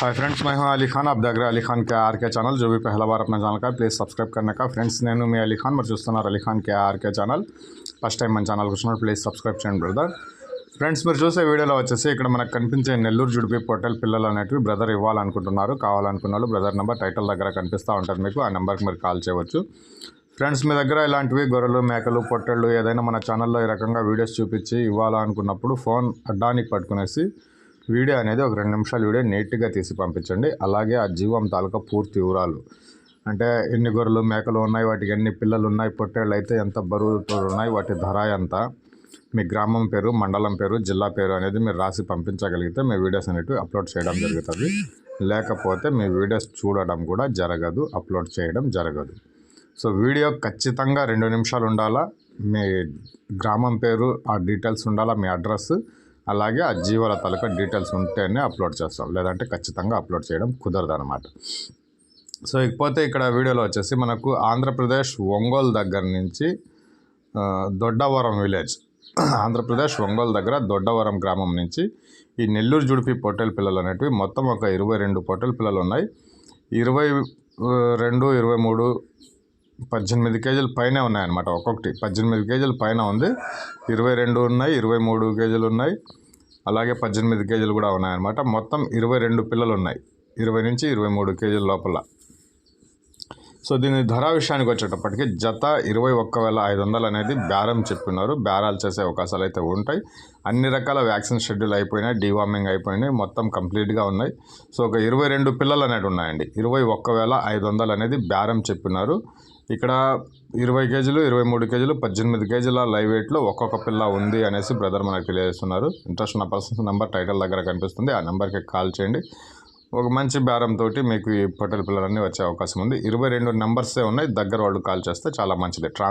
Hi friends मैं हूं अली खान आप देख रहे हैं अली खान के आर के ఛానల్ जो भी पहला बार अपना ఛానల్ का ప్లీజ్ సబ్స్క్రైబ్ करने का ఫ్రెండ్స్ నేను మీ అలీ ఖాన్ మరి చూస్తున్నారు Ali Khan K RK channel first time మన ఛానల్కి వచ్చినప్పుడు ప్లీజ్ సబ్స్క్రైబ్ చేయండి బ్రదర్ ఫ్రెండ్స్ మీరు చూసే వీడియోలో వచ్చేసి ఇక్కడ మనకు కనిపించే నెల్లూరు జుడిపి పొట్టెల్ పిల్లలు అనేటివి బ్రదర్ ఇవ్వాలనుకుంటున్నారు కావాలనుకున్న వాళ్ళు బ్రదర్ నెంబర్ టైటిల్ దగ్గర కనిపిస్తూ ఉంటుంది మీకు ఆ నెంబర్కి మీరు కాల్ చేయవచ్చు ఫ్రెండ్స్ మీ దగ్గర ఇలాంటివి గొర్రెలు మేకలు పొట్టెళ్ళు ఏదైనా మన ఛానల్లో ఈ రకంగా వీడియోస్ చూపించి ఇవ్వాలనుకున్నప్పుడు ఫోన్ అడ్డానికి పట్టుకునేసి వీడియో అనేది ఒక రెండు నిమిషాల వీడియో నీట్గా తీసి పంపించండి. అలాగే ఆ జీవం తాలూకా పూర్తి వివరాలు. అంటే ఎన్ని గొర్రెలు మేకలు ఉన్నాయి వాటికి ఎన్ని పిల్లలు ఉన్నాయి పొట్టేళ్ళు అయితే ఎంత బరువుతో ఉన్నాయి వాటి ధర ఎంత మీ గ్రామం పేరు మండలం పేరు జిల్లా పేరు అనేది మీరు రాసి పంపించగలిగితే మీ వీడియోస్ అనేవి అప్లోడ్ చేయడం జరుగుతుంది. లేకపోతే మీ వీడియోస్ చూడడం కూడా జరగదు అప్లోడ్ చేయడం జరగదు. సో వీడియో ఖచ్చితంగా రెండు నిమిషాలు ఉండాలా మీ గ్రామం పేరు ఆ డీటెయిల్స్ ఉండాలా మీ అడ్రస్ అలాగే ఆ జీవాల తాలూకా డీటెయిల్స్ ఉంటేనే అప్లోడ్ చేస్తాం. లేదంటే ఖచ్చితంగా అప్లోడ్ చేయడం కుదరదు అనమాట సో ఇకపోతే ఇక్కడ వీడియోలో వచ్చేసి మనకు ఆంధ్రప్రదేశ్ ఒంగోలు దగ్గర నుంచి దొడ్డవరం విలేజ్ ఆంధ్రప్రదేశ్ ఒంగోలు దగ్గర దొడ్డవరం గ్రామం నుంచి ఈ నెల్లూరు జుడిపి పొట్టెల పిల్లలు అనేటివి మొత్తం ఒక ఇరవై రెండు పొట్టెల పిల్లలు ఉన్నాయి. ఇరవై రెండు ఇరవై మూడు పద్దెనిమిది కేజీల పైనే ఉన్నాయన్నమాట ఒక్కొక్కటి. పద్దెనిమిది కేజీల పైన ఉంది. ఇరవై రెండు ఉన్నాయి ఇరవై మూడు కేజీలు ఉన్నాయి. అలాగే పద్దెనిమిది కేజీలు కూడా ఉన్నాయన్నమాట. మొత్తం ఇరవై రెండు పిల్లలు ఉన్నాయి. ఇరవై నుంచి ఇరవై మూడు కేజీల లోపల. సో దీని ధర విషయానికి వచ్చేటప్పటికి జత ఇరవై ఒక్క వేల ఐదు వందలు అనేది బేరం చెప్పినారు. బేరాలు చేసే అవకాశాలు అయితే ఉంటాయి. అన్ని రకాల వ్యాక్సిన్ షెడ్యూల్ అయిపోయినాయి డీవార్మింగ్ అయిపోయినాయి మొత్తం కంప్లీట్గా ఉన్నాయి. సో ఒక ఇరవై రెండు పిల్లలు అనేవి ఉన్నాయండి. ఇరవై ఒక్క వేల ఐదు వందలు అనేది బేరం చెప్పినారు. ఇక్కడ ఇరవై కేజీలు ఇరవై మూడు కేజీలు పద్దెనిమిది కేజీల లైవ్ వెయిట్లో ఒక్కొక్క పిల్ల ఉంది అనేసి బ్రదర్ మనకు తెలియజేస్తున్నారు. ఇంట్రెస్ట్ ఉన్న పర్సన్స్ నెంబర్ టైటిల్ దగ్గర కనిపిస్తుంది. ఆ నెంబర్కి కాల్ చేయండి. ఒక మంచి బేరం తోటి మీకు ఈ పొట్టెల పిల్లలన్నీ వచ్చే అవకాశం ఉంది. ఇరవై రెండు నెంబర్సే ఉన్నాయి. దగ్గర వాళ్ళు కాల్ చేస్తే చాలా మంచిది. ట్రాన్స్